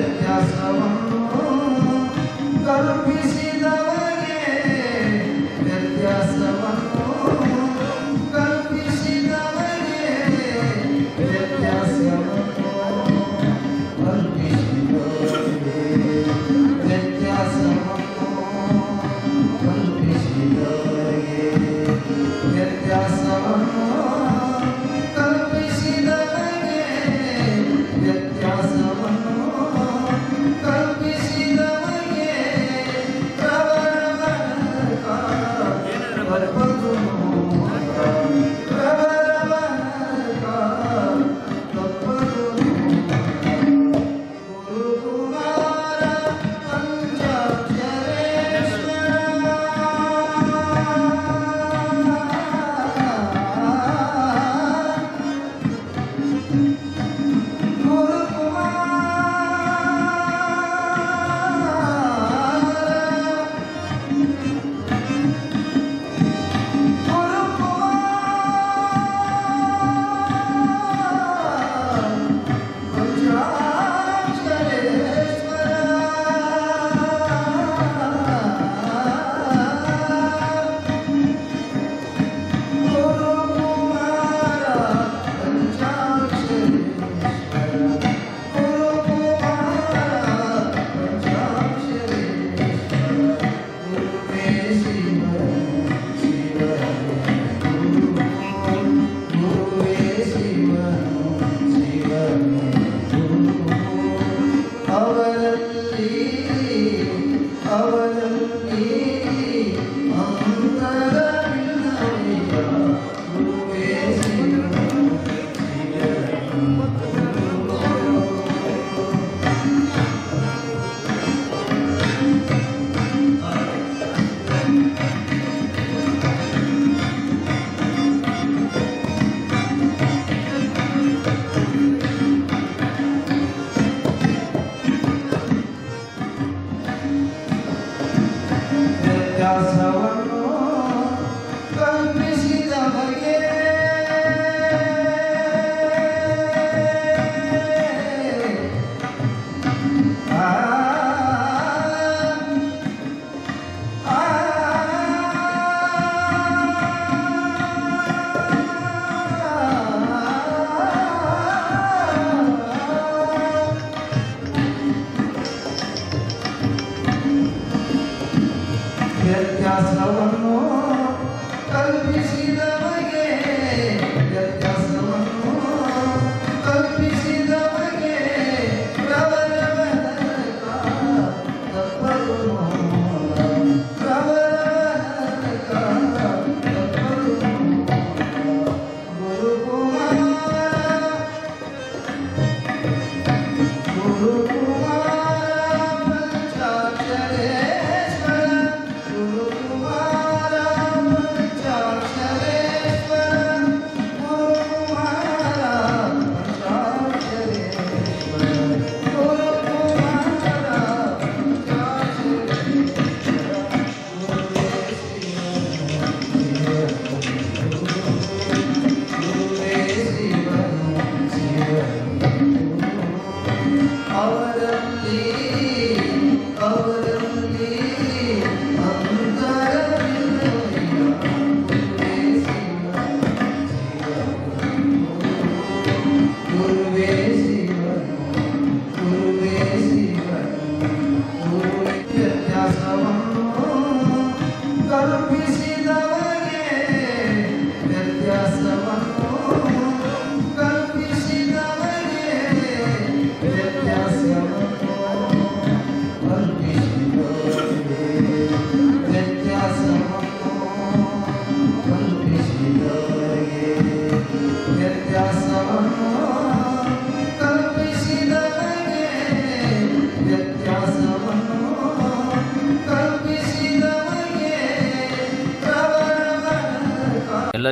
Yes, I'm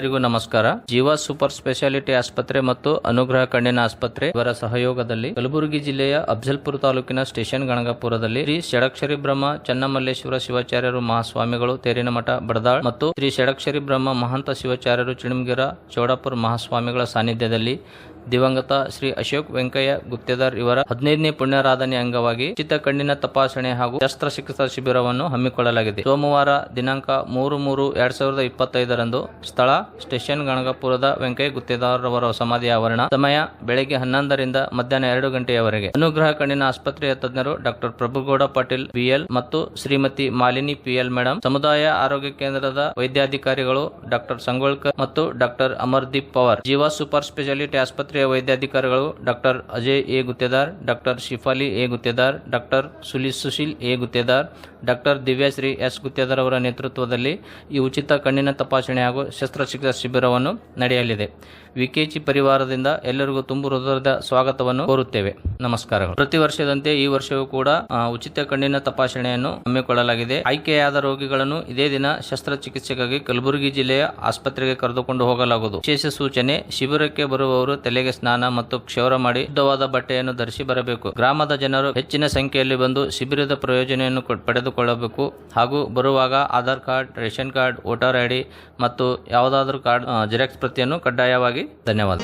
ಎಲ್ಲರಿಗೂ ನಮಸ್ಕಾರ. ಜೀವ ಸೂಪರ್ ಸ್ಪೆಷಾಲಿಟಿ ಆಸ್ಪತ್ರೆ ಮತ್ತು ಅನುಗ್ರಹ ಕಣ್ಣಿನ ಆಸ್ಪತ್ರೆ ಇವರ ಸಹಯೋಗದಲ್ಲಿ ಕಲಬುರಗಿ ಜಿಲ್ಲೆಯ ಅಫ್ಜಲ್ಪುರ ತಾಲೂಕಿನ ಸ್ಟೇಷನ್ ಗಣಗಾಪುರದಲ್ಲಿ ಶ್ರೀ ಷಡಕ್ಷರಿ ಬ್ರಹ್ಮ ಚನ್ನಮಲ್ಲೇಶ್ವರ ಶಿವಾಚಾರ್ಯರು ಮಹಾಸ್ವಾಮಿಗಳು ತೇರಿನ ಮಠ ಬಡದಾಳ್ ಮತ್ತು ಶ್ರೀ ಷಡಕ್ಷರಿ ಬ್ರಹ್ಮ ಮಹಂತ ಶಿವಾಚಾರ್ಯರು ಚಿಣಮಗಿರ ಚೌಡಾಪುರ ಮಹಾಸ್ವಾಮಿಗಳ ಸಾನ್ನಿಧ್ಯದಲ್ಲಿ ದಿವಂಗತ ಶ್ರೀ ಅಶೋಕ್ ವೆಂಕಯ್ಯ ಗುತ್ತೇದಾರ್ ಇವರ ಹದಿನೈದನೇ ಪುಣ್ಯಾರಾಧನೆ ಅಂಗವಾಗಿ ಉಚಿತ ಕಣ್ಣಿನ ತಪಾಸಣೆ ಹಾಗೂ ಶಸ್ತ್ರಚಿಕಿತ್ಸಾ ಶಿಬಿರವನ್ನು ಹಮ್ಮಿಕೊಳ್ಳಲಾಗಿದೆ. ಸೋಮವಾರ ದಿನಾಂಕ ಮೂರು ಮೂರು ಎರಡ್ ಸಾವಿರದ ಇಪ್ಪತ್ತೈದರಂದು ಸ್ಥಳ ಸ್ಟೇಷನ್ ಗಣಗಪುರದ ವೆಂಕಯ್ಯ ಗುತ್ತೇದಾರ್ ಅವರ ಸಮಾಧಿ ಆವರಣ ಸಮಯ ಬೆಳಗ್ಗೆ ಹನ್ನೊಂದರಿಂದ ಮಧ್ಯಾಹ್ನ ಎರಡು ಗಂಟೆಯವರೆಗೆ. ಅನುಗ್ರಹ ಕಣ್ಣಿನ ಆಸ್ಪತ್ರೆಯ ತಜ್ಞರು ಡಾಕ್ಟರ್ ಪ್ರಭುಗೌಡ ಪಾಟೀಲ್ ಬಿಎಲ್ ಮತ್ತು ಶ್ರೀಮತಿ ಮಾಲಿನಿ ಪಿಎಲ್ ಮೇಡಮ್ ಸಮುದಾಯ ಆರೋಗ್ಯ ಕೇಂದ್ರದ ವೈದ್ಯಾಧಿಕಾರಿಗಳು ಡಾಕ್ಟರ್ ಸಂಗೋಳ್ಕರ್ ಮತ್ತು doctor Amardeep Pawar. Jeeva super speciality ಆಸ್ಪತ್ರೆಯ ವೈದ್ಯಾಧಿಕಾರಿಗಳು doctor Ajay A. Guttedar, doctor Shifali A. Guttedar, doctor ಸುಲಿ Sushil A. Guttedar, doctor Divyashree S. Guttedar ಅವರ ನೇತೃತ್ವದಲ್ಲಿ ಈ ಉಚಿತ ಕಣ್ಣಿನ ತಪಾಸಣೆ ಹಾಗೂ ಶಸ್ತ್ರಚಿಕಿತ್ಸಾ ಶಿಬಿರವನ್ನು ನಡೆಯಲಿದೆ. ವಿಕೆಚಿ ಪರಿವಾರದಿಂದ ಎಲ್ಲರಿಗೂ ತುಂಬು ಹೃದಯದ ಸ್ವಾಗತವನ್ನು ಕೋರುತ್ತೇವೆ. ನಮಸ್ಕಾರಗಳು. ಪ್ರತಿ ವರ್ಷದಂತೆ ಈ ವರ್ಷವೂ ಕೂಡ ಉಚಿತ ಕಣ್ಣಿನ ತಪಾಸಣೆಯನ್ನು ಹಮ್ಮಿಕೊಳ್ಳಲಾಗಿದೆ. ಆಯ್ಕೆಯಾದ ರೋಗಿಗಳನ್ನು ಇದೇ ದಿನ ಶಸ್ತ್ರಚಿಕಿತ್ಸೆಗಾಗಿ ಕಲಬುರಗಿ ಜಿಲ್ಲೆಯ ಆಸ್ಪತ್ರೆಗೆ ಕರೆದುಕೊಂಡು ಹೋಗಲಾಗುವುದು. ವಿಶೇಷ ಸೂಚನೆ, ಶಿಬಿರಕ್ಕೆ ಬರುವವರು ತಲೆಗೆ ಸ್ನಾನ ಮತ್ತು ಕ್ಷೌರ ಮಾಡಿ ಶುದ್ಧವಾದ ಬಟ್ಟೆಯನ್ನು ಧರಿಸಿ ಬರಬೇಕು. ಗ್ರಾಮದ ಜನರು ಹೆಚ್ಚಿನ ಸಂಖ್ಯೆಯಲ್ಲಿ ಬಂದು ಶಿಬಿರದ ಪ್ರಯೋಜನೆಯನ್ನು ಪಡೆದುಕೊಳ್ಳಬೇಕು. ಹಾಗೂ ಬರುವಾಗ Aadhaar card, ration card, voter ID ಮತ್ತು ಯಾವುದಾದ್ರೂ ಕಾರ್ಡ್ ಜೆರಾಕ್ಸ್ ಪ್ರತಿಯನ್ನು ಕಡ್ಡಾಯವಾಗಿ धन्यवाद.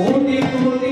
మూర్తి మూర్తి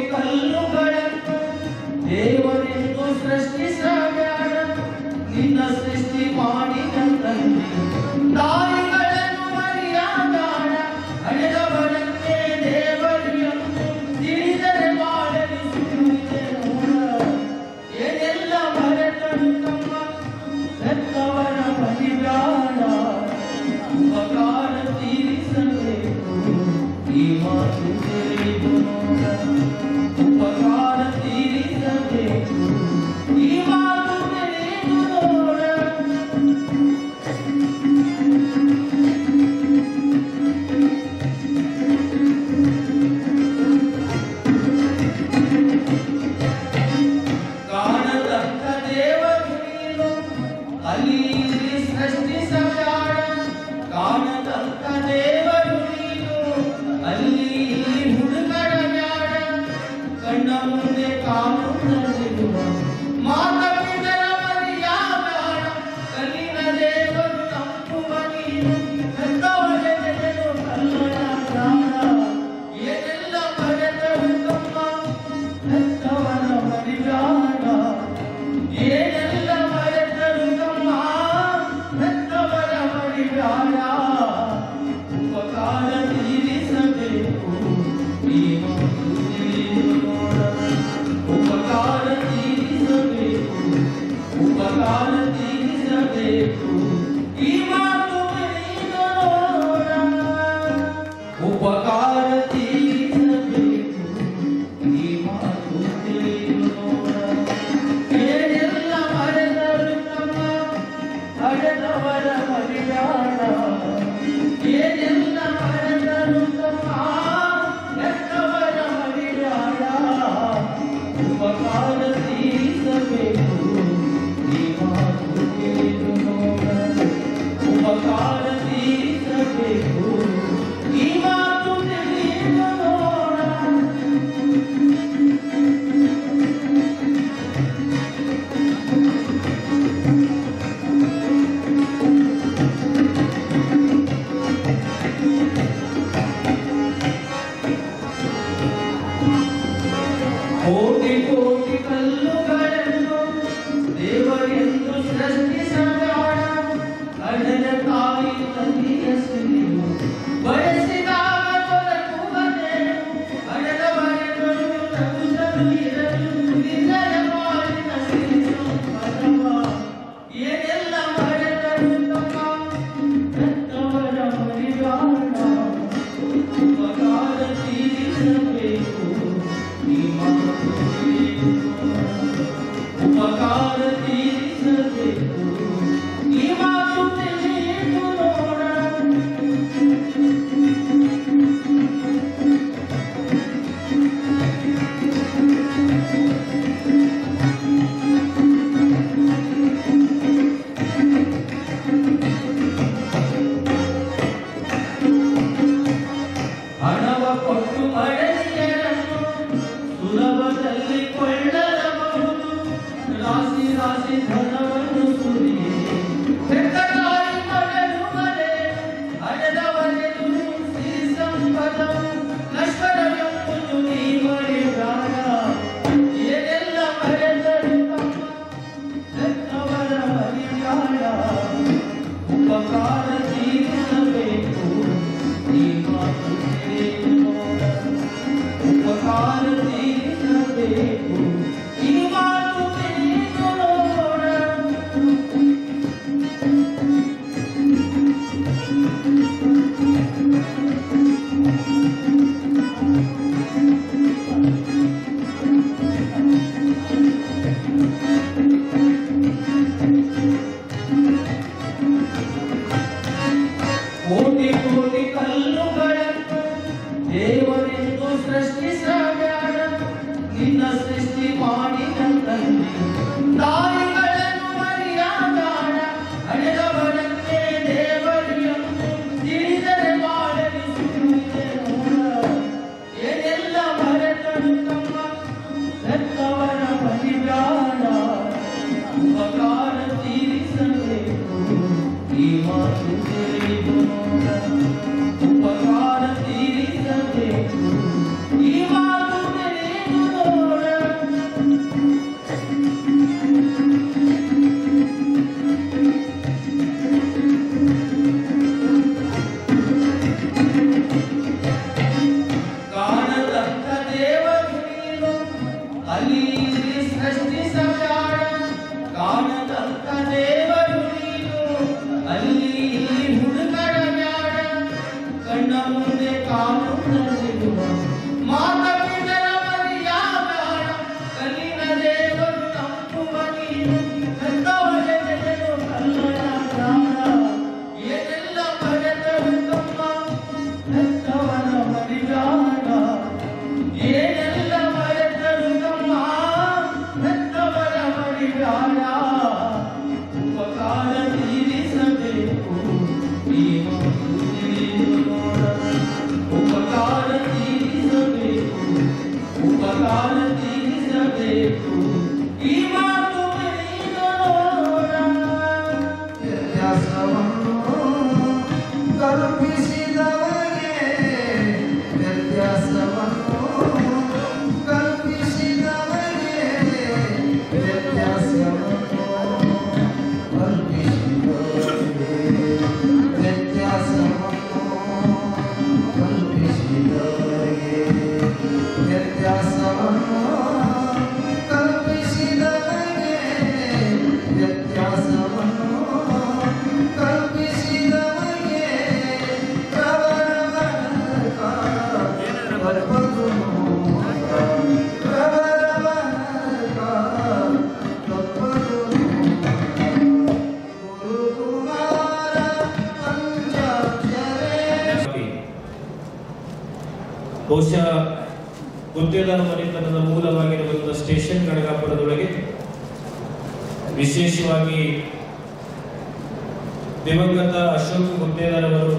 ದಿವಂಗತ ಅಶೋಕ್ ಗುತ್ತೇದಾರ್ ಅವರು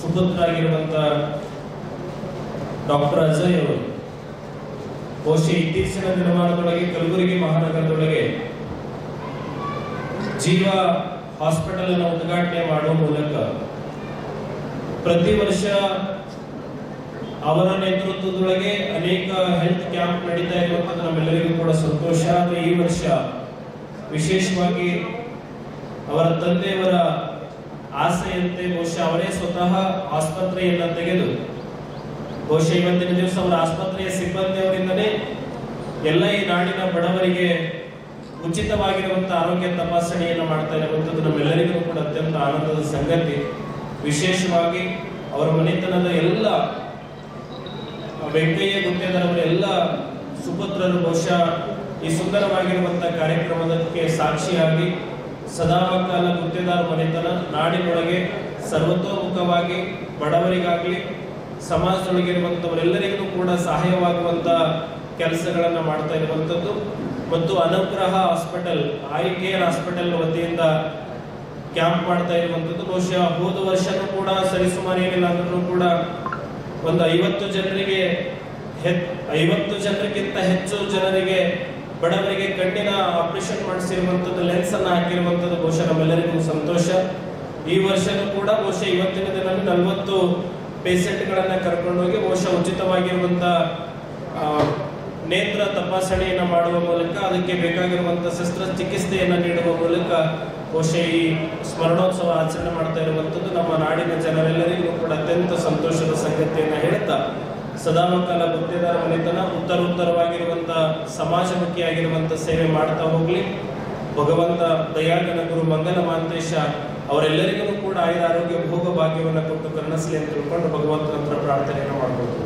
ಸುಪುತ್ರರಾಗಿರುವಂತ ಡಾಕ್ಟರ್ ಅಜಯ್ ಅವರು ಬಹುಶಃ ಇತ್ತೀಚಿನ ದಿನಮಾನದೊಳಗೆ ಕಲಬುರಗಿ ಮಹಾನಗರದೊಳಗೆ ಜೀವ ಹಾಸ್ಪಿಟಲ್ ಅನ್ನು ಉದ್ಘಾಟನೆ ಮಾಡುವ ಮೂಲಕ ಪ್ರತಿ ವರ್ಷ ಅವರ ನೇತೃತ್ವದೊಳಗೆ ಅನೇಕ ಹೆಲ್ತ್ ಕ್ಯಾಂಪ್ ನಡೀತಾ ಇರುವಂತಹ ನಮ್ಮೆಲ್ಲರಿಗೂ ಕೂಡ ಸಂತೋಷ. ಆದ್ರೆ ಈ ವರ್ಷ ವಿಶೇಷವಾಗಿ ಅವರ ತಂದೆಯವರ ಆಸೆಯಂತೆ ಬಹುಶಃ ಅವರೇ ಸ್ವತಃ ಆಸ್ಪತ್ರೆಯನ್ನ ತೆಗೆದು, ಬಹುಶಃ ಇವತ್ತಿನ ದಿವಸ ಅವರ ಆಸ್ಪತ್ರೆಯ ಸಿಬ್ಬಂದಿಯವರಿಂದಲೇ ಎಲ್ಲ ಈ ನಾಡಿನ ಬಡವರಿಗೆ ಉಚಿತವಾಗಿರುವಂತಹ ಆರೋಗ್ಯ ತಪಾಸಣೆಯನ್ನು ಮಾಡ್ತಾ ಇರುವಂತದ್ದು ನಮ್ಮೆಲ್ಲರಿಗೂ ಕೂಡ ಅತ್ಯಂತ ಆನಂದದ ಸಂಗತಿ. ವಿಶೇಷವಾಗಿ ಅವರ ಮನೆತನದ ಎಲ್ಲ ವೆಂಕಯ್ಯ ಗುತ್ತೇದಾರವರ ಎಲ್ಲ ಸುಪುತ್ರರು ಬಹುಶಃ ಈ ಸುಂದರವಾಗಿರುವಂತಹ ಕಾರ್ಯಕ್ರಮದಕ್ಕೆ ಸಾಕ್ಷಿಯಾಗಿ ಸದಾಕಾಲ ಗುತ್ತೇದಾರ ಮನೆತನ, ನಾಡಿನೊಳಗೆ ಸರ್ವತೋಮುಖವಾಗಿ ಬಡವರಿಗಾಗಲಿ ಸಮಾಜದೊಳಗಿರುವಂಥವರೆಲ್ಲರಿಗೂ ಕೂಡ ಸಹಾಯವಾಗುವಂತ ಕೆಲಸಗಳನ್ನು ಮಾಡ್ತಾ ಇರುವಂಥದ್ದು. ಮತ್ತು Anugraha hospital, eye care hospital ವತಿಯಿಂದ ಕ್ಯಾಂಪ್ ಮಾಡ್ತಾ ಇರುವಂಥದ್ದು. ಬಹುಶಃ ಹೋದ ವರ್ಷನೂ ಕೂಡ ಸರಿಸುಮಾರು ಏನಿಲ್ಲ ಅಂದ್ರೂ ಕೂಡ ಒಂದು ಐವತ್ತು ಜನರಿಗೆ ಹೆ ಐವತ್ತು ಜನರಿಗಿಂತ ಹೆಚ್ಚು ಜನರಿಗೆ ಬಡವರಿಗೆ ಕಣ್ಣಿನ ಆಪರೇಷನ್ ಮಾಡಿಸಿರುವಂಥದ್ದು ಲೆನ್ಸ್ ಅನ್ನು ಹಾಕಿರುವಂಥದ್ದು ಬಹುಶಃ ನಮ್ಮೆಲ್ಲರಿಗೂ ಸಂತೋಷ. ಈ ವರ್ಷನೂ ಕೂಡ ಬಹುಶಃ ಇವತ್ತಿನ ದಿನ ನಲವತ್ತು ಪೇಷಂಟ್ಗಳನ್ನ ಕರ್ಕೊಂಡೋಗಿ ಬಹುಶಃ ಉಚಿತವಾಗಿರುವಂತ ಆ, ನೇತ್ರ ತಪಾಸಣೆಯನ್ನು ಮಾಡುವ ಮೂಲಕ ಅದಕ್ಕೆ ಬೇಕಾಗಿರುವಂತಹ ಶಸ್ತ್ರಚಿಕಿತ್ಸೆಯನ್ನು ನೀಡುವ ಮೂಲಕ ಬಹುಶಃ ಈ ಸ್ಮರಣೋತ್ಸವ ಆಚರಣೆ ಮಾಡ್ತಾ ಇರುವಂಥದ್ದು ನಮ್ಮ ನಾಡಿನ ಜನರೆಲ್ಲರಿಗೂ ಕೂಡ ಅತ್ಯಂತ ಸಂತೋಷದ ಸಂಗತಿಯನ್ನು ಹೇಳ್ತಾ ಸದಾಕಾಲ ಗುತ್ತಿದಾರ ಮನೆತನ ಉತ್ತರೋತ್ತರವಾಗಿರುವಂತಹ ಸಮಾಜಮುಖಿಯಾಗಿರುವಂತ ಸೇವೆ ಮಾಡ್ತಾ ಹೋಗ್ಲಿ. ಭಗವಂತ ದಯಾಗನ ಗುರು ಮಂಗಲ ಮಾಂತೇಶ ಅವರೆಲ್ಲರಿಗೂ ಕೂಡ ಆಯುರ ಆರೋಗ್ಯ ಭೋಗ ಭಾಗ್ಯವನ್ನು ಕೊಟ್ಟು ಕರುಣಿಸಲಿ ಅಂತ ತಿಳ್ಕೊಂಡು ಭಗವಂತನ ಹತ್ರ ಪ್ರಾರ್ಥನೆಯನ್ನು ಮಾಡ್ಬೋದು.